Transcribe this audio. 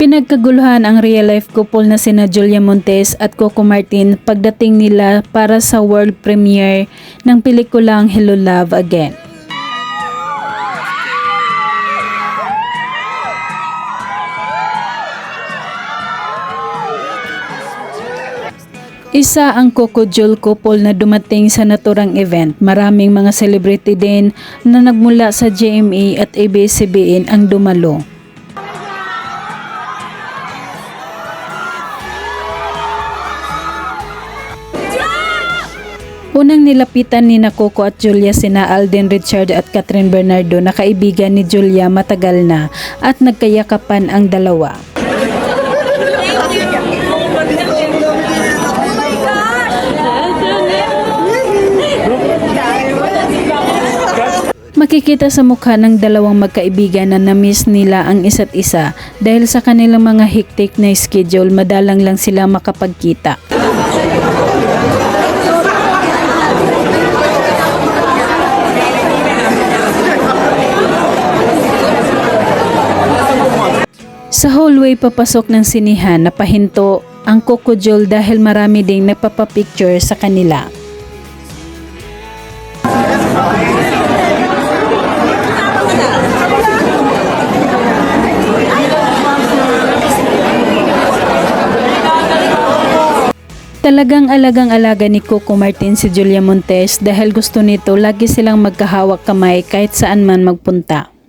Pinagkaguluhan ang real-life couple na sina Julia Montes at Coco Martin pagdating nila para sa world premiere ng pelikulang Hello Love Again. Isa ang Coco Jewel couple na dumating sa naturang event. Maraming mga celebrity din na nagmula sa GMA at ABS-CBN ang dumalo. Unang nilapitan ni na Coco at Julia sina Alden Richard at Catherine Bernardo na kaibigan ni Julia matagal na at nagkayakapan ang dalawa. Makikita sa mukha ng dalawang magkaibigan na namiss nila ang isa't isa dahil sa kanilang mga hectic na schedule madalang lang sila makapagkita. Sa hallway papasok ng sinihan napahinto ang Coco Jewel dahil marami ding nagpapapicture sa kanila. Talagang alagang-alaga ni Coco Martin si Julia Montes dahil gusto nito lagi silang magkahawak kamay kahit saan man magpunta.